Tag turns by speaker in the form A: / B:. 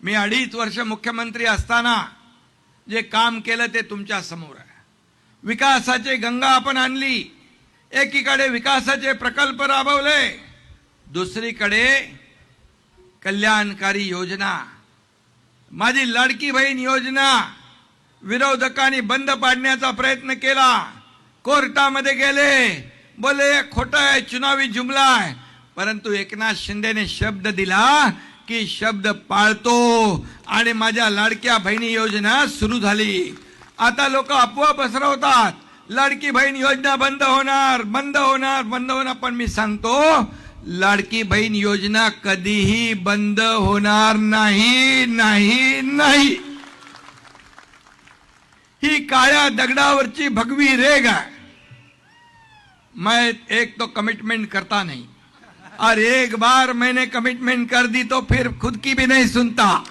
A: मी अडीच वर्ष मुख्यमंत्री असताना जे काम केलं ते तुमच्यासमोर आहे. विकासाचे गंगा आपण आणली एकीकडे विकासाचे प्रकल्प राबवले दुसरीकडे कल्याणकारी योजना माझी लाडकी बहीण योजना विरोधकांनी बंद पाडण्याचा प्रयत्न केला कोर्टामध्ये गेले बोले खोटा आहे चुनावी जुमला आहे. परंतु एकनाथ शिंदेने शब्द दिला की शब्द पाळतो आणि माझ्या लाडक्या बहिणी योजना सुरू झाली. आता लोक अफवा पसरवतात लाडकी बहीण योजना बंद होणार बंद होणार बंद होणार. पण मी सांगतो लाडकी बहीण योजना कधीही बंद होणार नाही नाही नाही. ही काळ्या दगडावरची भगवी रेग आहे. मैं एक तो कमिटमेंट करता नहीं. और एक बार मैंने कमिटमेंट कर दी तो फिर खुद की भी नहीं सुनता।